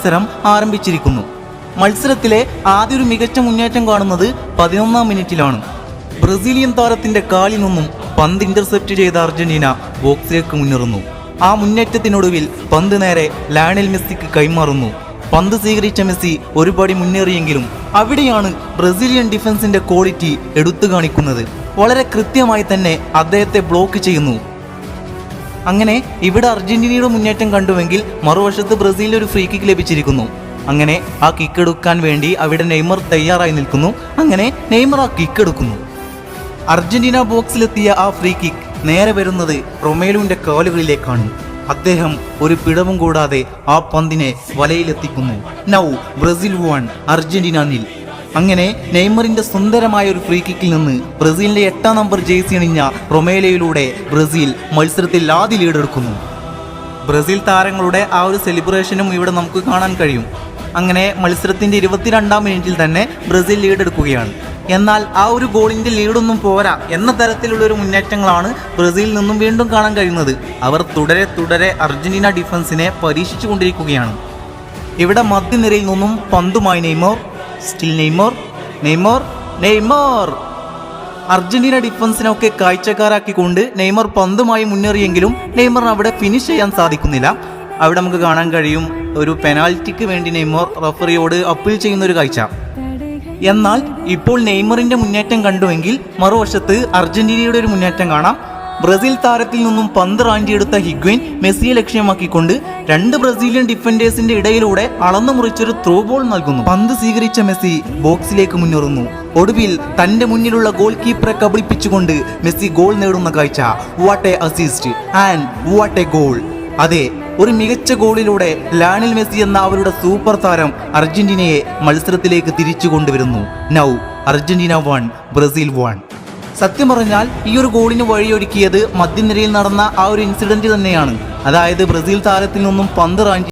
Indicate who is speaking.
Speaker 1: മത്സരം ആരംഭിച്ചിരിക്കുന്നു. മത്സരത്തിലെ ആദ്യ ഒരു മികച്ച മുന്നേറ്റം കാണുന്നത് പതിനൊന്നാം മിനിറ്റിലാണ്. ബ്രസീലിയൻ താരത്തിന്റെ കാലിൽ നിന്നും പന്ത് ഇന്റർസെപ്റ്റ് ചെയ്ത അർജന്റീന ബോക്സിലേക്ക് മുന്നേറുന്നു. ആ മുന്നേറ്റത്തിനൊടുവിൽ പന്ത് നേരെ ലയണൽ മെസ്സിക്ക് കൈമാറുന്നു. പന്ത് സ്വീകരിച്ച മെസ്സി ഒരുപടി മുന്നേറിയെങ്കിലും അവിടെയാണ് ബ്രസീലിയൻ ഡിഫൻസിന്റെ ക്വാളിറ്റി എടുത്തു കാണിക്കുന്നത്. വളരെ കൃത്യമായി തന്നെ അദ്ദേഹത്തെ ബ്ലോക്ക് ചെയ്യുന്നു. അങ്ങനെ ഇവിടെ അർജന്റീനയുടെ മുന്നേറ്റം കണ്ടുവെങ്കിൽ മറുവശത്ത് ബ്രസീലിൽ ഒരു ഫ്രീ കിക്ക് ലഭിച്ചിരിക്കുന്നു. അങ്ങനെ ആ കിക്ക് എടുക്കാൻ വേണ്ടി അവിടെ നെയ്മർ തയ്യാറായി നിൽക്കുന്നു. അങ്ങനെ നെയ്മർ ആ കിക്ക് എടുക്കുന്നു. അർജന്റീന ബോക്സിലെത്തിയ ആ ഫ്രീ കിക്ക് നേരെ വരുന്നത് റൊമേലുവിന്റെ കാലുകളിലേക്കാണ്. അദ്ദേഹം ഒരു പിഴവും കൂടാതെ ആ പന്തിനെ വലയിലെത്തിക്കുന്നു. Now Brazil one Argentina nil അങ്ങനെ നെയ്മറിന്റെ സുന്ദരമായ ഒരു ഫ്രീ കിക്കിൽ നിന്ന് ബ്രസീലിന്റെ എട്ടാം നമ്പർ ജേഴ്സി അണിഞ്ഞ റൊമേലയിലൂടെ ബ്രസീൽ മത്സരത്തിൽ ആദ്യ ലീഡെടുക്കുന്നു ബ്രസീൽ താരങ്ങളുടെ ആ ഒരു സെലിബ്രേഷനും ഇവിടെ നമുക്ക് കാണാൻ കഴിയും. അങ്ങനെ മത്സരത്തിന്റെ ഇരുപത്തിരണ്ടാം മിനിറ്റിൽ തന്നെ ബ്രസീൽ ലീഡെടുക്കുകയാണ് എന്നാൽ ആ ഒരു ഗോളിന്റെ ലീഡൊന്നും പോരാ എന്ന തരത്തിലുള്ള ഒരു മുന്നേറ്റങ്ങളാണ് ബ്രസീലിൽ നിന്നും വീണ്ടും കാണാൻ കഴിയുന്നത്. അവർ തുടരെ തുടരെ അർജന്റീന ഡിഫൻസിനെ പരീക്ഷിച്ചു കൊണ്ടിരിക്കുകയാണ് ഇവിടെ മധ്യനിരയിൽ നിന്നും പന്തുമായി Neymar still Neymar Neymar Neymar Argentina ഡിഫൻസിനൊക്കെ കാഴ്ചക്കാരാക്കിക്കൊണ്ട് നെയ്മർ പന്തുമായി മുന്നേറിയെങ്കിലും നെയ്മറിന് അവിടെ ഫിനിഷ് ചെയ്യാൻ സാധിക്കുന്നില്ല. അവിടെ നമുക്ക് കാണാൻ കഴിയും ഒരു പെനാൽറ്റിക്ക് വേണ്ടി നെയ്മർ റഫറിയോട് അപ്പീൽ ചെയ്യുന്ന ഒരു കാഴ്ച. എന്നാൽ ഇപ്പോൾ നെയ്മറിന്റെ മുന്നേറ്റം കണ്ടുവെങ്കിൽ മറുവശത്ത് അർജന്റീനയുടെ ഒരു മുന്നേറ്റം കാണാം. ബ്രസീൽ താരത്തിൽ നിന്നും പന്ത് റാഞ്ചിയെടുത്ത ഹിഗ്വിൻ മെസ്സിയെ ലക്ഷ്യമാക്കിക്കൊണ്ട് രണ്ട് ബ്രസീലിയൻ ഡിഫൻഡേഴ്സിന്റെ ഇടയിലൂടെ അളന്നു മുറിച്ചൊരു ത്രോ ബോൾ നൽകുന്നു. പന്ത് സ്വീകരിച്ച മെസ്സി ബോക്സിലേക്ക് മുന്നേറുന്നു. ഒടുവിൽ തന്റെ മുന്നിലുള്ള ഗോൾ കീപ്പറെ കബളിപ്പിച്ചുകൊണ്ട് മെസ്സി ഗോൾ നേടുന്ന കാഴ്ച. What a assist and what a goal അതെ ഒരു മികച്ച ഗോളിലൂടെ ലാനിൽ മെസ്സി എന്ന അവരുടെ സൂപ്പർ താരം അർജന്റീനയെ മത്സരത്തിലേക്ക് തിരിച്ചു കൊണ്ടുവരുന്നു. Now Argentina one Brazil one സത്യം പറഞ്ഞാൽ ഈ ഒരു ഗോളിന് വഴിയൊരുക്കിയത് മധ്യനിരയിൽ നടന്ന ആ ഒരു ഇൻസിഡന്റ് തന്നെയാണ്. അതായത് ബ്രസീൽ താരത്തിൽ നിന്നും പന്ത് റാഞ്ചി